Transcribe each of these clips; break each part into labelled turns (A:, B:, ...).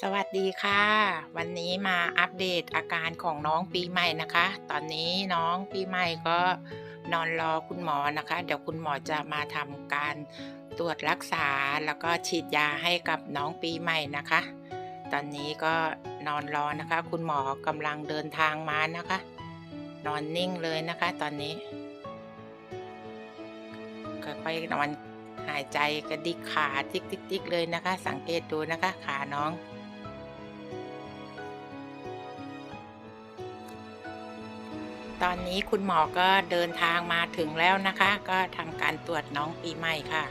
A: สวัสดีค่ะ วันนี้มาอัปเดตอาการของน้องปีใหม่นะคะ ตอนนี้น้องปีใหม่ก็นอนรอคุณหมอนะคะ เดี๋ยวคุณหมอจะมาทำการตรวจรักษาแล้วก็ฉีดยาให้กับน้องปีใหม่นะคะ ตอนนี้ก็นอนรอนะคะ คุณหมอกำลังเดินทางมานะคะ นอนนิ่งเลยนะคะ ตอนนี้ค่อยๆนอนหายใจกระดิกขาติ๊กๆๆเลยนะคะ สังเกตดูนะคะขาน้อง ตอนนี้คุณหมอก็เดินทางมาถึงแล้วนะคะ ก็ทำการตรวจน้องปีใหม่ค่ะ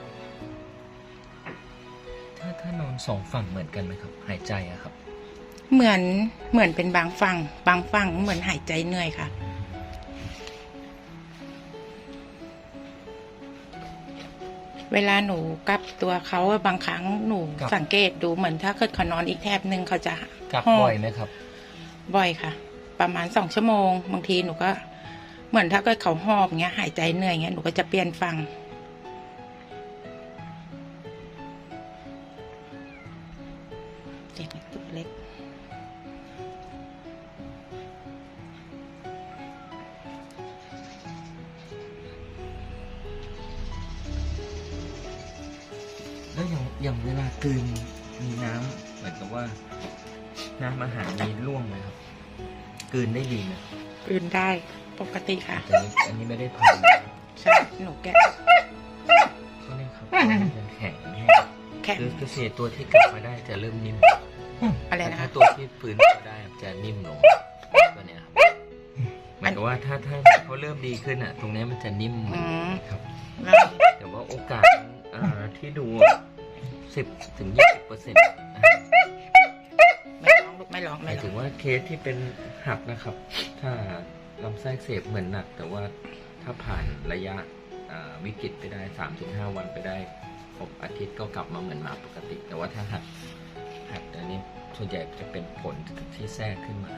B: ถ้าถ้านอนสองฝั่งเหมือนกันไหมครับ หายใจอะครับ
A: เหมือนเหมือนเป็นบางฝั่งบางฝั่งเหมือนหายใจเหนื่อยค่ะ เวลาหนูกับตัวเขาอะบางครั้งหนู
B: ครับ
A: สังเกตดูเหมือนถ้าเกิดเขานอนอีกแทบหนึ่งเขาจะ
B: กลับ
A: ห
B: บ่อยไหมครับ
A: บ่อยค่ะ ประมาณสองชั่วโมง บางทีหนูก็ เหมือนถ้าเกิดเขาหอบเงี้ย หายใจเหนื่อยเงี้ยหนูก็จะเปลี่ยนฝั่งเด็กตัวเล็ก
B: แล้วอย่างอย่างเวลากืนมีน้ำเหมือนกับว่า น้ำอาหารมีร่วงไหมครับ กลืนได้ดีไหม
A: อื่นได้ปกติค่ะ
B: แต่อันนี้อันนี้ไม่ได้พัน
A: ใช่ หนูแกะ
B: ก็เนี่ยครับยังแข็งแห้ง
A: แข็ง
B: คือคือเศษตัวที่กลับมาได้จะเริ่มนิ่ม
A: อะไร
B: แต่
A: นะ
B: ถ้า
A: คะ
B: ตัวที่ฟื้นมาได้จะนิ่มลงตัวเนี้ยครับหมายถึงว่าถ้าถ้าเขาเริ่มดีขึ้นอะ ตรงเนี้ยมันจะนิ่ม
A: อืม
B: ครับ
A: แล้ว
B: แต่ว่าโอกาสเอ่อที่ดูสิบถึงยี่สิบเปอร์เซ็นต์
A: ไม่ร้องลูกไม่ร้อง
B: ห
A: ไม่
B: มาย
A: ร้
B: ถึ
A: อง
B: งว่าเคสที่เป็นหักนะครับ ถ้าลำไส้อักเสพเหมือนหนัก แต่ว่าถ้าผ่านระยะอ่าวิกฤตไปได้สามถึงห้าวันไปได้ครบอาทิตย์ก็กลับมาเหมือนมาปกติ แต่ว่าถ้าหักหักอันนี้ส่วนใหญ่จะเป็นผลที่แทรกขึ้นมา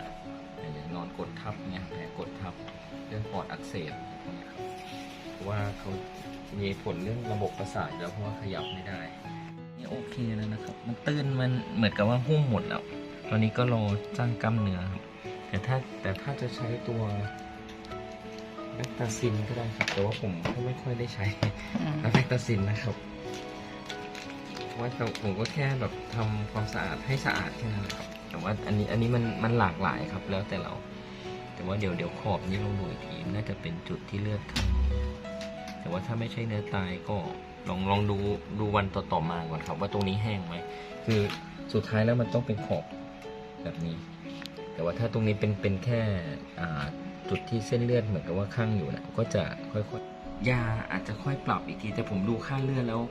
B: อย่างนอนกดทับเนี่ยแผลกดทับเรื่องปอดอักเสบพวกเนี้ยครับเพราะว่าเขามีผลเรื่องระบบประสาทแล้วเพราะว่าขยับไม่ได้ นี่โอเคแล้วนะครับ มันตื้นมันเหมือนกับว่าหุ้มหมดแล้ว ตอนนี้ก็รอสร้างกล้ามเนื้อครับแต่ถ้าแต่ถ้าจะใช้ตัวแลคตาซินก็ได้ครับแต่ว่าผมก็ไม่ค่อยได้ใช้
A: อืม
B: แลคตาซินนะครับเพราะว่าเราผมก็แค่แบบทำความสะอาดให้สะอาดแค่นั้นแหละครับ แต่ว่าอันนี้อันนี้มันมันหลากหลายครับ แล้วแต่เรา แต่ว่าเดี๋ยวเดี๋ยวขอบนี้ลองดูอีกทีน่าจะเป็นจุดที่เลือดข้างแต่ว่าถ้าไม่ใช่เนื้อตายก็ลองลองดูดูวันต่อต่อๆมาก่อนครับ ว่าตรงนี้แห้งไหมคือสุดท้ายแล้วมันต้องเป็นขอบ แบบนี้ แต่ว่าถ้าตรงนี้เป็นเป็นแค่จุดที่เส้นเลือดเหมือนกับว่าข้างอยู่นะก็จะค่อยๆยาอาจจะค่อยปรับอีกทีแต่ผมดูค่าเลือดแล้ว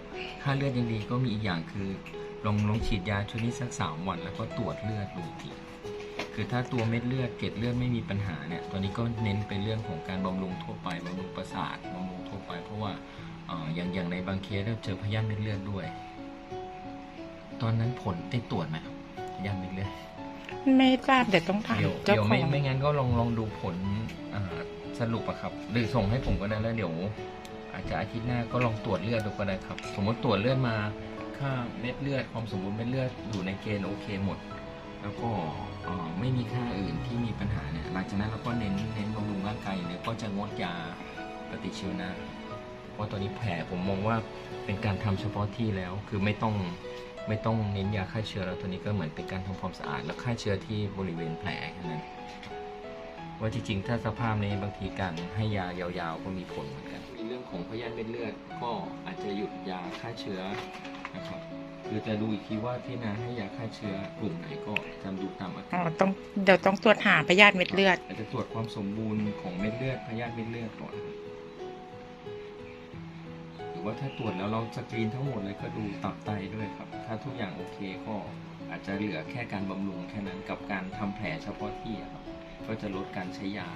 B: ค่าเลือดยังดีก็มีอีกอย่างคือลองลองฉีดยาชุดนี้สักสามวัน แล้วก็ตรวจเลือดดูอีกทีคือถ้าตัวเม็ดเลือดเกล็ดเลือดไม่มีปัญหาเนี่ยตัวนี้ก็เน้นไปเรื่องของการบำรุงทั่วไปบำรุงประสาทบำรุงทั่วไป เพราะว่าเอ่ออย่างอย่างในบางเคสเราเจอพยาธิเม็ดเลือดด้วย ตอนนั้นผลได้ตรวจไหมครับพยาธิเม็ดเลือด
A: ไม่ทราบเดี๋ยวต้องถาม
B: เดี๋ยว
A: เจ้า
B: เดี๋ยว
A: ขอ
B: ไม่
A: ง
B: ไม่งั้นก็ลองลองดูผลอ่าสรุปอะครับ หรือส่งให้ผมก็ได้แล้วเดี๋ยว อาจจะอาทิตย์หน้าก็ลองตรวจเลือดดูก็ได้ครับ สมมติตรวจเลือดมา ค่าเม็ดเลือดความสมบูรณ์เม็ดเลือดอยู่ในเกณฑ์โอเคหมด แล้วก็เอ่อไม่มีค่าอื่นที่มีปัญหาเนี่ยหลังจากนั้นเราก็เน้นเน้นบำรุงร่างกายอย่างเดียวก็จะงดยาปฏิชีวนะเพราะตอนนี้แผลผมมองว่าเป็นการทำเฉพาะที่แล้ว คือไม่ต้อง ไม่ต้องเน้นยาฆ่าเชื้อแล้วตัวนี้ก็เหมือนเป็นการทำความสะอาด แล้วฆ่าเชื้อที่บริเวณแผลแค่นั้นว่าจริงๆ ถ้าสภาพนี้บางทีการให้ยายาวๆ ก็มีผลเหมือนกันมีเรื่องของพยาธิเม็ดเลือด ก็อาจจะหยุดยาฆ่าเชื้อนะครับคือจะดูอีกทีว่าที่นาให้ยาฆ่าเชื้อกลุ่มไหนก็จะดูตามอา
A: อ๋
B: กา
A: อ
B: ร
A: ต้องเดี๋ยวต้องตรวจหาพยาธิเม็ดเลือด
B: อาจจะตรวจความสมบูรณ์ของเม็ดเลือดพยาธิเม็ดเลือดก่อนหรือ ว่าถ้าตรวจแล้วเราสกรีนทั้งหมดเลยก็ดูตับไตด้วยครับ ถ้าทุกอย่างโอเคก็อาจจะเหลือแค่การบำรุงแค่นั้นกับการทำแผลเฉพาะที่ครับ ก็จะลดการใช้ยา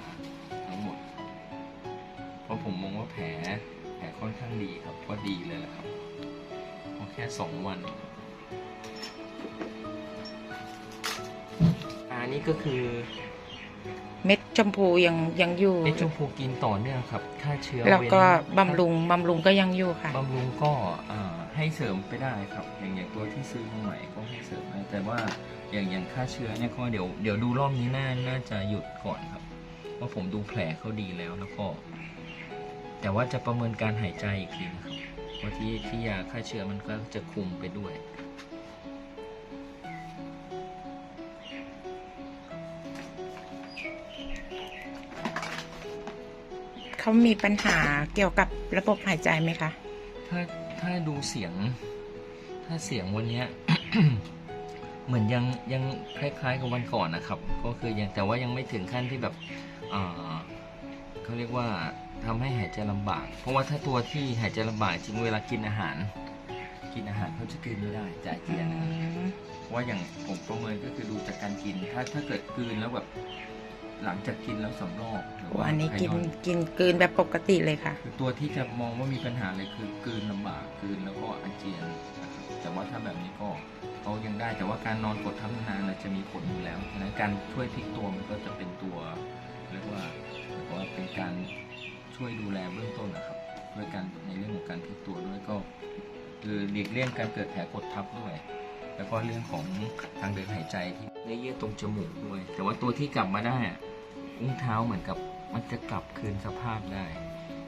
B: ทั้งหมด เพราะผมมองว่าแผลแผลค่อนข้างดีครับก็ดีเลยแหละครับพราะแค่สองวันอันนี้ก็คือ
A: เม็ดชมพูยังยังอยู่
B: ไอ้ชมพูกินต่อเนื่องครับฆ่าเชื้อ
A: แล้วก็
B: เน
A: บำรุงบำรุงก็ยังอยู่ค่ะ
B: บำรุงก็อ่าให้เสริมไปได้ครับ อย่างอย่างตัวที่ซื้อมาใหม่ก็ให้เสริมได้แต่ว่าอย่างอย่างค่าเชื้อเนี่ยก็เดี๋ยวเดี๋ยวดูรอบนี้น่าน่าจะหยุดก่อนครับเพราะผมดูแผลเขาดีแล้วแล้วก็ แต่ว่าจะประเมินการหายใจอีกทีนะครับเพราะที่ที่ยาฆ่าเชื้อมันก็จะคุมไปด้วย
A: เขามีปัญหาเกี่ยวกับระบบหายใจไหมคะ
B: ถ้าถ้าดูเสียง ถ้าเสียงวันเนี้ย เหมือนยังยังคล้าย ๆ กับวันก่อนนะครับ ก็คือยังแต่ว่ายังไม่ถึงขั้นที่แบบอ่าเขาเรียกว่าทำให้หายใจลำบาก เพราะว่าถ้าตัวที่หายใจลำบากจริงเวลากินอาหาร กินอาหารเขาจะกลืนไม่ได้จ่ายเจียนะว่าอย่างผมประเมินก็คือดูจากการกิน ถ้าถ้าเกิดกลืนแล้วแบบ หลังจากกินแล้วสำรอกหรือว่า
A: อันนี้กิน
B: ไอ
A: กินกลืนแบบปกติเลยค่ะ
B: คือตัวที่จะมองว่ามีปัญหาเลยคือกลืนลำบากกลืนแล้วก็อาเจียนนะครับแต่ว่าถ้าแบบนี้ก็เขายังได้แต่ว่าการนอนกดทับนานๆน่ะจะมีผลอยู่แล้วฉะนั้นการช่วยพลิกตัวมันก็จะเป็นตัวเรียกว่าเหมือนกับว่าเป็นการช่วยดูแลเบื้องต้นนะครับด้วยการในเรื่องของการพลิกตัวด้วยก็ คือหลีกเลี่ยงการเกิดแผลกดทับด้วย แล้วก็เรื่องของทางเดินหายใจที่เนื้อเยื่อตรงจมูกด้วย แต่ว่าตัวที่กลับมาได้ อะอุ้งเท้าเหมือนกับมันจะกลับคืนสภาพได้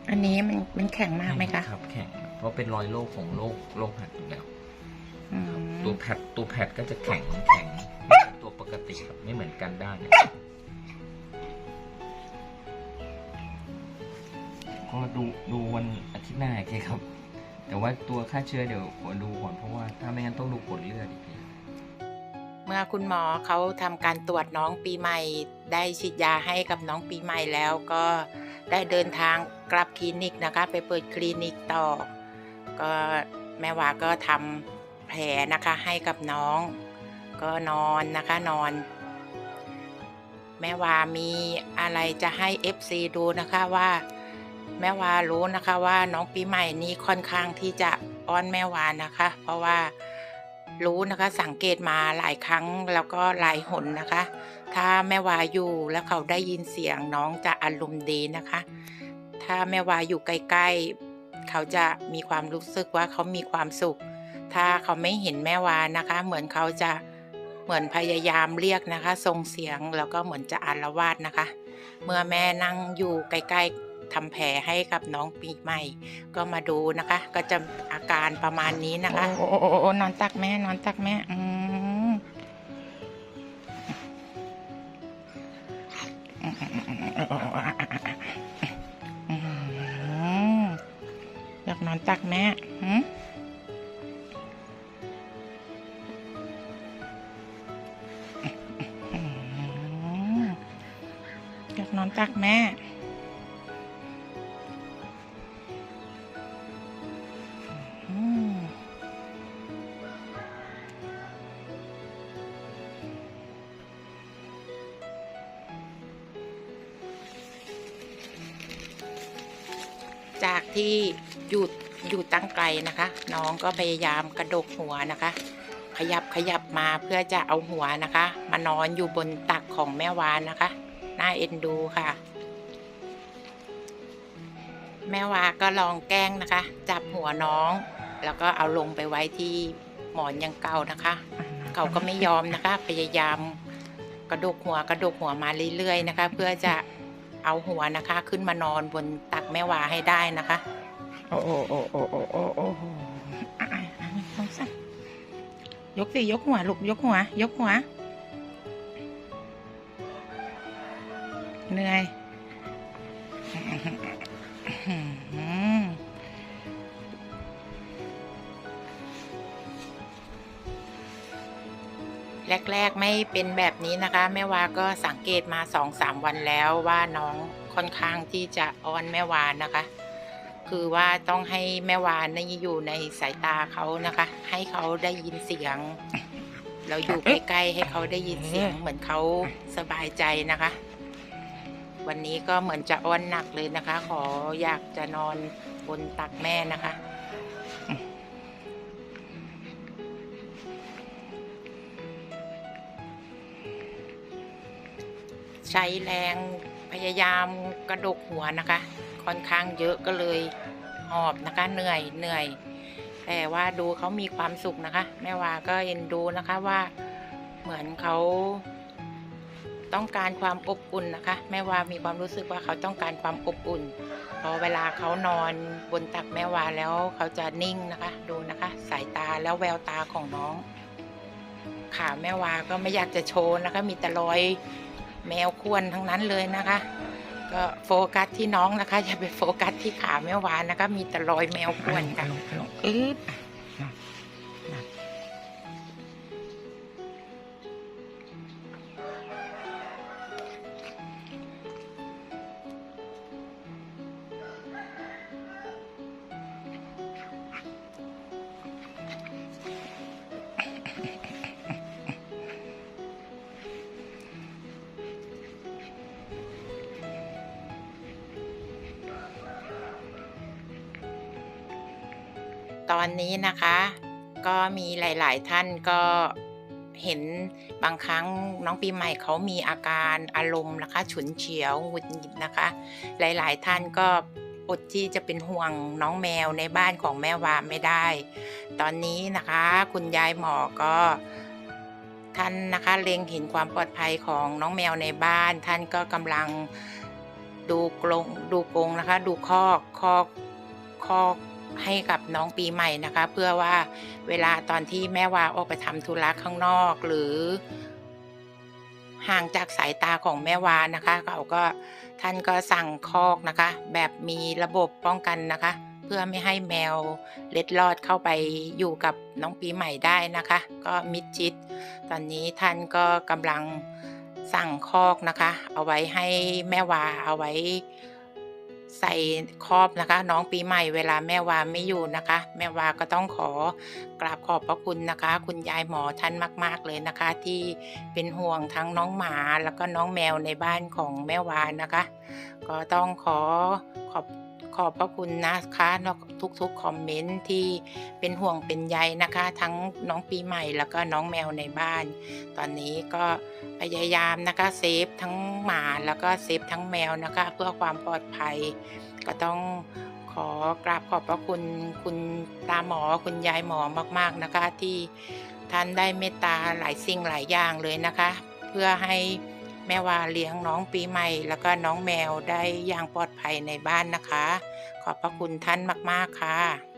A: อันนี้มันมันแข็งมากไหมคะ
B: ครับแข็งเพราะเป็นรอยโรคของโรคโรคหัดอยู่แล้ว
A: อืม
B: ตัวแพดตัวแพดก็จะแข็งแข็งไม่เหมือนตัวปกติครับไม่เหมือนกันด้านเนี่ยก็ดูดูวันอาทิตย์หน้าโอเคครับ แต่ว่าตัวค่าเชื้อเดี๋ยวขอดูก่อนเพราะว่าถ้าไม่งั้นต้องดูผลเลือดอีกที
A: เมื่อคุณหมอเขาทำการตรวจน้องปีใหม่ ได้ฉีดยาให้กับน้องปีใหม่แล้วก็ได้เดินทางกลับคลินิกนะคะ ไปเปิดคลินิกต่อ ก็แม่วาก็ทำแผลนะคะให้กับน้อง ก็นอนนะคะนอน แม่วามีอะไรจะให้ FC ดูนะคะว่าแม่วารู้นะคะว่าน้องปีใหม่นี้ค่อนข้างที่จะอ้อนแม่วานะคะ เพราะว่า รู้นะคะ สังเกตมาหลายครั้งแล้วก็หลายหนนะคะ ถ้าแม่วาอยู่แล้วเขาได้ยินเสียงน้องจะอารมณ์ดีนะคะ ถ้าแม่วาอยู่ใกล้ๆ เขาจะมีความรู้สึกว่าเขามีความสุข ถ้าเขาไม่เห็นแม่วานะคะ เหมือนเขาจะเหมือนพยายามเรียกนะคะส่งเสียงแล้วก็เหมือนจะอารวาสนะคะ เมื่อแม่นั่งอยู่ใกล้ๆ ทำแผลให้กับน้องปีใหม่ ก็มาดูนะคะ ก็จะอาการประมาณนี้นะคะ โอ้โอ้โอ้นอนตักแม่นอนตักแม่อืมอืมอยากนอนตักแม่หืออยากนอนตักแม่ ที่หยุดอยู่ตั้งไกลนะคะ น้องก็พยายามกระดกหัวนะคะ ขยับขยับมาเพื่อจะเอาหัวนะคะ มานอนอยู่บนตักของแม่วานนะคะน่าเอ็นดูค่ะ แม่วาก็ลองแกล้งนะคะ จับหัวน้อง แล้วก็เอาลงไปไว้ที่หมอนยังเก่านะคะเขาก็ไม่ยอมนะคะ พยายามกระดกหัวกระดกหัวมาเรื่อยๆนะคะ เพื่อจะเอาหัวนะคะ ขึ้นมานอนบน แม่วาให้ได้นะคะ โอ้โอ้โอ้โอ้โอ้โอ้โอ้ยกสิยกหัวลูกยกหัว ยกหัวเหนื่อยแรก ๆ ไม่เป็นแบบนี้นะคะ แม่วาก็สังเกตมาสองสามวันแล้วว่าน้อง ค่อนข้างที่จะอ้อนแม่วานนะคะ คือว่าต้องให้แม่วานี่อยู่ในสายตาเขานะคะ ให้เขาได้ยินเสียง เราอยู่ใกล้ๆให้เขาได้ยินเสียงเหมือนเขาสบายใจนะคะ วันนี้ก็เหมือนจะอ้อนหนักเลยนะคะ ขออยากจะนอนบนตักแม่นะคะใช้แรง พยายามกระดกหัวนะคะ ค่อนข้างเยอะก็เลยหอบนะคะเหนื่อยเหนื่อย แต่ว่าดูเขามีความสุขนะคะ แม่วาก็เอ็นดูนะคะว่าเหมือนเขาต้องการความอบอุ่นนะคะ แม่วามีความรู้สึกว่าเขาต้องการความอบอุ่น พอเวลาเขานอนบนตักแม่วาแล้วเขาจะนิ่งนะคะ ดูนะคะ สายตาแล้วแววตาของน้อง ขาแม่วาก็ไม่อยากจะโชว์นะคะ มีแต่รอย แมวควนทั้งนั้นเลยนะคะ ก็โฟกัสที่น้องนะคะ อย่าไปโฟกัสที่ขาแม่วานะคะ มีแต่รอยแมวควนค่ะอึ๊บ ตอนนี้นะคะ ก็มีหลาย ๆ ท่านก็เห็นบางครั้งน้องปีใหม่เขามีอาการอารมณ์นะคะ ฉุนเฉียวหงุดหงิดนะคะ หลายๆ ท่านก็อดที่จะเป็นห่วงน้องแมวในบ้านของแม่วาไม่ได้ ตอนนี้นะคะ คุณยายหมอก็ท่านนะคะเล็งเห็นความปลอดภัยของน้องแมวในบ้าน ท่านก็กำลังดูกรงดูกรงนะคะ ดูคอกคอกคอก ให้กับน้องปีใหม่นะคะ เพื่อว่าเวลาตอนที่แม่วาออกไปทำธุระข้างนอกหรือ ห่างจากสายตาของแม่วานะคะเขาก็ท่านก็สั่งคอกนะคะ แบบมีระบบป้องกันนะคะ เพื่อไม่ให้แมวเล็ดลอดเข้าไปอยู่กับน้องปีใหม่ได้นะคะ ก็มิดชิด ตอนนี้ท่านก็กำลังสั่งคอกนะคะ เอาไว้ให้แม่วาเอาไว้ ใส่ครอบนะคะ น้องปีใหม่เวลาแม่วาไม่อยู่นะคะ แม่วาก็ต้องขอกราบขอบพระคุณนะคะ คุณยายหมอท่านมาก ๆเลยนะคะ ที่เป็นห่วงทั้งน้องหมาแล้วก็น้องแมวในบ้านของแม่วานะคะ ก็ต้องขอขอบ ขอบพระคุณนะคะทุกๆคอมเมนต์ที่เป็นห่วงเป็นใยนะคะ ทั้งน้องปีใหม่แล้วก็น้องแมวในบ้าน ตอนนี้ก็พยายามนะคะเซฟทั้งหมาแล้วก็เซฟทั้งแมวนะคะ เพื่อความปลอดภัย ก็ต้องขอกราบขอบพระคุณคุณตาหมอคุณยายหมอมากๆนะคะ ที่ท่านได้เมตตาหลายสิ่งหลายอย่างเลยนะคะ เพื่อให้ แม่วาเลี้ยงน้องปีใหม่ แล้วก็น้องแมวได้อย่างปลอดภัยในบ้านนะคะ ขอบพระคุณท่านมาก ๆ ค่ะ